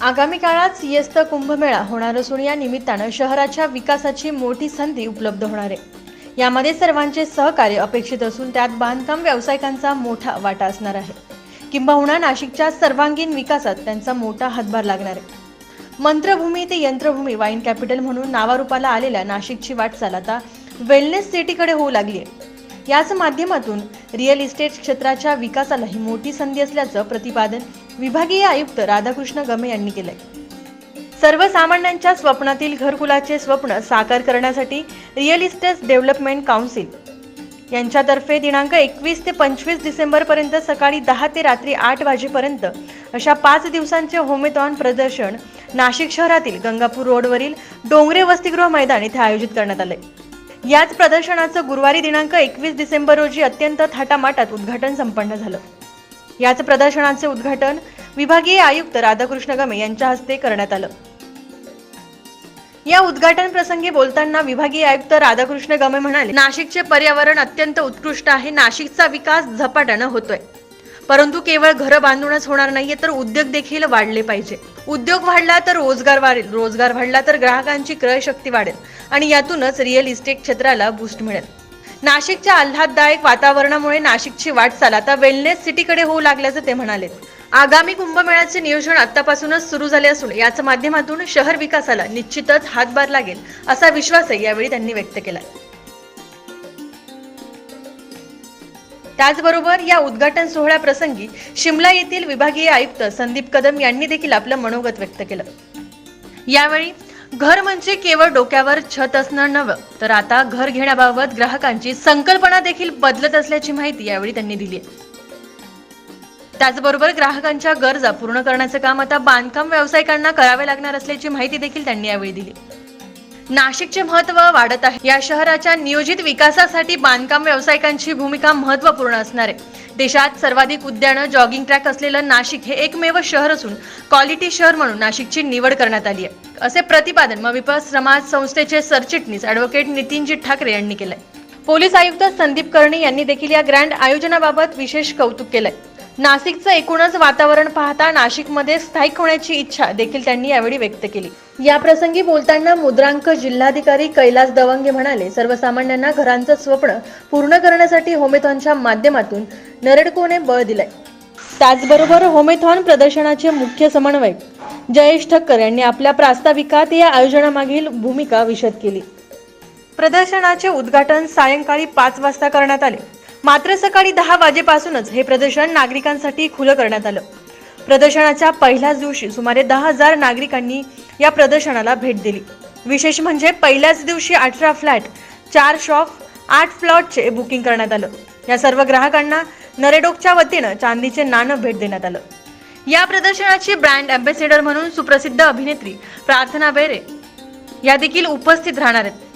आगामी काळात सियस्त कुंभमेळा होणार असून या निमित्तानं शहराच्या विकासाची मोठी संधी उपलब्ध होणार आहे. यामध्ये सर्वांचे सहकार्य अपेक्षित असून त्यात बांधकाम व्यावसायिकांचा मोठा वाटा असणार आहे. किंबहुना नाशिकच्या सर्वांगीण विकासात त्यांचा मोठा हातभार लागणार आहे. मंत्रभूमी ते यंत्रभूमी वाईन कॅपिटल म्हणून नावारूपाला आलेल्या नाशिकची वाटचाल आता वेलनेस सिटीकडे होऊ लागली आहे. याच माध्यमातून रिअल इस्टेट क्षेत्राच्या विकासाला ही मोठी संधी असल्याचं प्रतिपादन विभागीय आयुक्त राधाकृष्ण गमे यांनी केलंय. सर्वसामान्यांच्या स्वप्नातील घरकुलाचे स्वप्न साकार करण्यासाठी रिअल इस्टेट डेव्हलपमेंट काउन्सिल यांच्यातर्फे दिनांक एकवीस ते पंचवीस डिसेंबरपर्यंत सकाळी दहा ते रात्री आठ वाजेपर्यंत अशा पाच दिवसांचे होमेथॉन प्रदर्शन नाशिक शहरातील गंगापूर रोडवरील डोंगरे वसतिगृह मैदान इथे आयोजित करण्यात आले याच प्रदर्शनाचं गुरुवारी दिनांक एकवीस डिसेंबर रोजी अत्यंत थाटामाटात उद्घाटन संपन्न झालं. याच प्रदर्शनाचे उद्घाटन विभागीय आयुक्त राधाकृष्ण गमे यांच्या हस्ते करण्यात आलं. या उद्घाटन प्रसंगी बोलताना विभागीय आयुक्त राधाकृष्ण गमे म्हणाले नाशिकचे पर्यावरण अत्यंत उत्कृष्ट आहे नाशिकचा विकास झपाट्यानं होतोय. परंतु केवळ घरं बांधूनच होणार नाहीये तर उद्योग देखील वाढले पाहिजे. उद्योग वाढला तर रोजगार वाढेल रोजगार वाढला तर ग्राहकांची क्रय शक्ती वाढेल आणि यातूनच रिअल इस्टेट क्षेत्राला बूस्ट मिळेल. नाशिकच्या आल्हाददायक वातावरणामुळे नाशिकची वाटचाल आता वेलनेस सिटीकडे होऊ लागल्याचं ते म्हणाले. आगामी कुंभमेळ्याचे नियोजन आतापासूनच सुरू झाले असून याच माध्यमातून शहर विकासाला निश्चितच हातभार लागेल असा विश्वासही यावेळी त्यांनी व्यक्त केला त्याचबरोबर या उद्घाटन सोहळ्याप्रसंगी शिमला येथील विभागीय आयुक्त संदीप कदम यांनी देखील आपलं मनोगत व्यक्त केलं. यावेळी घर म्हणजे केवळ डोक्यावर छत असणं नवं तर आता घर घेण्याबाबत ग्राहकांची संकल्पना देखील बदलत असल्याची माहिती यावेळी त्यांनी दिली त्याचबरोबर ग्राहकांच्या गरजा पूर्ण करण्याचं काम आता बांधकाम व्यावसायिकांना करावे लागणार असल्याची माहिती देखील त्यांनी यावेळी दिली. नाशिकचे महत्त्व वाढत आहे. या शहराच्या नियोजित विकासासाठी बांधकाम व्यावसायिकांची भूमिका महत्त्वपूर्ण असणार आहे. देशात सर्वाधिक उद्यानं जॉगिंग ट्रॅक असलेलं नाशिक हे एकमेव शहर असून क्वालिटी शहर म्हणून नाशिकची निवड करण्यात आली आहे. असे प्रतिपादन मविप समाज संस्थेचे सरचिटणीस ॲडव्होकेट नितीनजी ठाकरे यांनी केलंय. पोलीस आयुक्त संदीप कर्णी यांनी देखील या ग्रँड आयोजनाबाबत विशेष कौतुक केलंय. नाशिकचं एकूणच वातावरण पाहता नाशिकमध्ये स्थायिक होण्याची इच्छा देखील त्यांनी यावेळी व्यक्त केली. या प्रसंगी बोलताना मुद्रांक जिल्हाधिकारी कैलास दवंगे म्हणाले सर्वसामान्यांना घरांचं स्वप्न पूर्ण करण्यासाठी होमेथॉनच्या माध्यमातून नरडकोने बळ दिलंय. त्याचबरोबर होमेथॉन प्रदर्शनाचे मुख्य समन्वयक जयेश ठक्कर यांनी आपल्या प्रास्ताविकात या आयोजनामागील भूमिका विशद केली. प्रदर्शनाचे उद्घाटन सायंकाळी पाच वाजता करण्यात आले. मात्र सकाळी दहा वाजेपासूनच हे प्रदर्शन नागरिकांसाठी खुलं करण्यात आलं. प्रदर्शनाच्या पहिल्याच दिवशी सुमारे दहा हजार नागरिकांनी या प्रदर्शनाला भेट दिली. विशेष म्हणजे पहिल्याच दिवशी अठरा फ्लॅट चार शॉप आठ फ्लॉटचे बुकिंग करण्यात आलं. या सर्व ग्राहकांना नरेडोकच्या वतीनं चांदीचे नाणं भेट देण्यात आलं. या प्रदर्शनाची ब्रँड अँबॅसेडर म्हणून सुप्रसिद्ध अभिनेत्री प्रार्थना बेरे या देखील उपस्थित राहणार आहेत.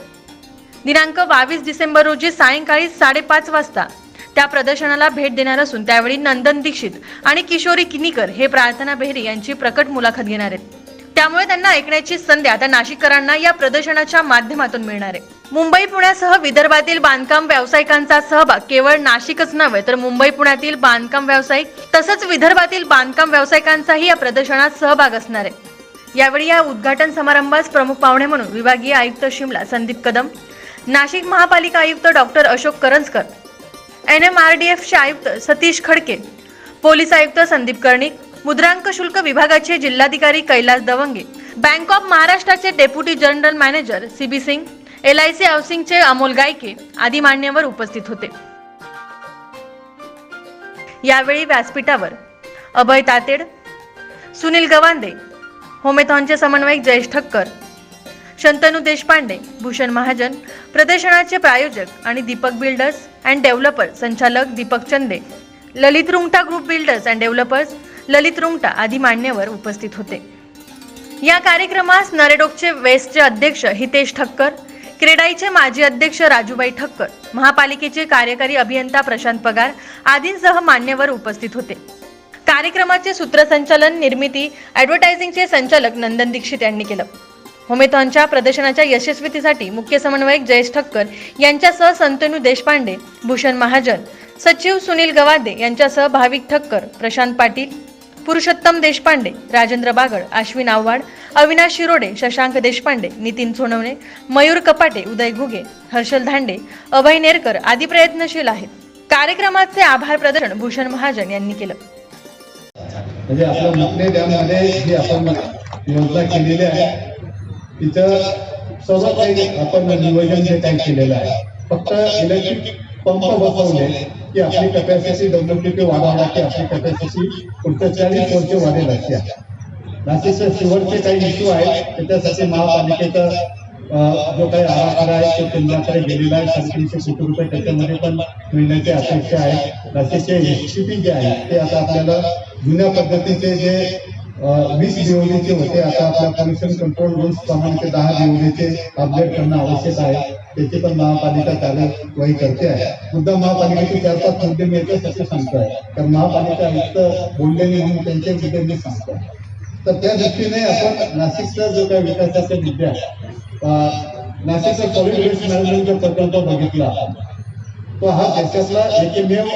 दिनांक बावीस डिसेंबर रोजी सायंकाळी साडेपाच वाजता त्या प्रदर्शनाला भेट देणार असून त्यावेळी नंदन दीक्षित आणि किशोरी किनीकर हे प्रार्थना बेहरी यांची प्रकट मुलाखत घेणार आहेत. त्यामुळे त्यांना ऐकण्याची संधी आता नाशिककरांना या प्रदर्शनाच्या माध्यमातून मिळणार आहे. मुंबई पुण्यासह विदर्भातील बांधकाम व्यावसायिकांचा सहभाग केवळ नाशिकच नव्हे तर मुंबई पुण्यातील बांधकाम व्यावसायिक तसंच विदर्भातील बांधकाम व्यावसायिकांचाही या प्रदर्शनात सहभाग असणार आहे. यावेळी या उद्घाटन समारंभास प्रमुख पाहुणे म्हणून विभागीय आयुक्त शिमला संदीप कदम नाशिक महापालिका आयुक्त doctor Ashok Karanjkar N M R D एफचे आयुक्त सतीश खडके पोलीस आयुक्त संदीप कर्णिक मुद्रांक शुल्क विभागाचे जिल्हाधिकारी कैलास दवंगे बँक ऑफ महाराष्ट्राचे deputy general manager C B Singh L I C हाऊसिंगचे Amol गायके आदी मान्यवर उपस्थित होते. यावेळी व्यासपीठावर अभय तातेड सुनील गवांदे होमेथॉनचे समन्वयक जयेश ठक्कर शंतनू देशपांडे भूषण महाजन प्रदर्शनाचे प्रायोजक आणि दीपक बिल्डर्स अँड डेव्हलपर संचालक Deepak Chande Lalit Rungta group builders and developers Lalit Rungta आदी मान्यवर उपस्थित होते. या कार्यक्रमास नरेडोकचे वेस्टचे अध्यक्ष हितेश ठक्कर क्रेडाईचे माजी अध्यक्ष राजूबाई ठक्कर महापालिकेचे कार्यकारी अभियंता प्रशांत पगार आदींसह मान्यवर उपस्थित होते. कार्यक्रमाचे सूत्रसंचालन निर्मिती ॲडव्हर्टायझिंगचे संचालक नंदन दीक्षित यांनी केलं. होमेथॉनच्या प्रदर्शनाच्या यशस्वीतेसाठी मुख्य समन्वयक जयेश ठक्कर यांच्यासह संतनू देशपांडे भूषण महाजन सचिव सुनील गवादे यांच्यासह भाविक ठक्कर प्रशांत पाटील पुरुषोत्तम देशपांडे राजेंद्र बागड अश्विन आव्हाड अविनाश शिरोडे शशांक देशपांडे नितीन सोनवणे मयूर कपाटे उदय घुगे हर्षल धांडे अभय नेरकर आदी प्रयत्नशील आहेत. कार्यक्रमाचे आभार प्रदर्शन भूषण महाजन यांनी केलं. म्हणजे आपल्या मुकणे त्यामध्ये जी आपण योजना केलेली आहे तिथं सर्व काही आपण नियोजन जे काही केलेलं आहे फक्त इलेक्ट्रिक पंप बसवले की आपली कपॅसिटी डब्ल्यूटीपी वाढवला की आपली कपॅसिटी पुढच्या चाळीस वर्ष वाढेल अशी आहे. नाशिकच्या शिवरचे काही इश्यू आहेत त्याच्यासाठी महापालिकेचा जो काही आराखडा आहे तो केंद्राकडे गेलेला आहे साडेतीनशे कोटी रुपये त्याच्यामध्ये पण मिळण्याची अपेक्षा आहे. नाशिकचे एसटीपी जे आहे ते आता आपल्याला जुन्या पद्धतीचे जे वीस दिवडीचे होते. आता आपल्या पोल्युशन कंट्रोल रूल्स प्रमाणे ते दहा दिवडीचे अपडेट करणं आवश्यक आहे. त्याची पण महापालिका कार्यवाही करते आहे. मुद्दा महापालिकेचे चार पाच मुद्दे मी सांगतो सांगतोय तर महापालिका आयुक्त बोललेले म्हणून त्यांचे मुद्दे मी सांगतोय तर त्या दृष्टीने आपण नाशिकचा जो काही विकासाचा मुद्दे आहे नाशिकचा सॉलिड वेस्ट मॅनेजमेंटचा प्रकल्प बघितला आपण तो हा देशातला एकमेव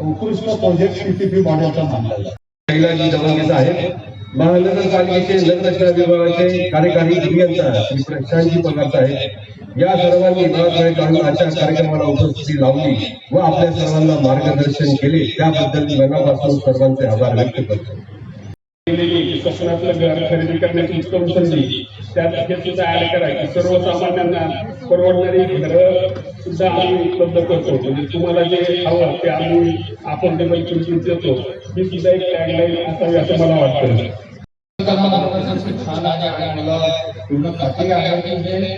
उत्कृष्ट प्रोजेक्ट पीपीपी मॉडेलचा मानला जातो कैलाजी आहे महानगरपालिकेचे नगररचना विभागाचे कार्यकारी अभियंता श्री प्रशांतजी पगार साहेब या सर्वांनी विभागाकडे काढून आजच्या कार्यक्रमाला उपस्थिती लावली व आपल्या सर्वांना मार्गदर्शन केले. त्याबद्दल मनापासून सर्वांचे आभार व्यक्त करतो. घर खरेदी करण्याची उत्तम संधी त्यात सुद्धा ऍड करा की सर्वसामान्यांना परवडणारी घर सुद्धा आम्ही उपलब्ध करतो. म्हणजे तुम्हाला जे हवं ते आम्ही आपण ते पैकी देतो. ही सुद्धा एक टॅगलाईन असावी असं मला वाटतं. छान आहे आणि मला पूर्ण खात्री आहे म्हणजे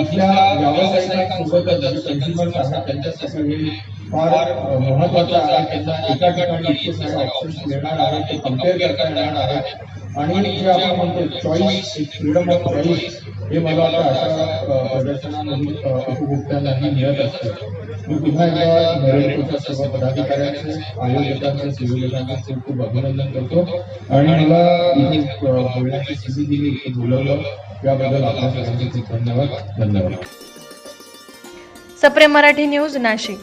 इथल्या व्यावसायिकांसोबतच जे कन्झ्युमर्स त्यांच्यासाठी हे फार अ, महत्वाचं आहे. त्यांना एका ठिकाणी इतके ऑप्शन्स मिळणार आहे ते कंपेअर करता येणार आहे आणि जे आपण म्हणतो चॉईस फ्रीडम ऑफ चॉईस हे मला आता अशा प्रदर्शनामधून उपभोक्त्यांनाही मिळत असतं. मी पुन्हा एकदा नरेंद्रच्या सर्व पदाधिकाऱ्यांचे आयोजकांचे संयोजकांचे खूप अभिनंदन करतो. आणि मला इथे बोलण्याची संधी दिली इथे बोलवलं. याबद्दल आपल्या सर्वांचे धन्यवाद. धन्यवाद. सप्रेम मराठी न्यूज नाशिक.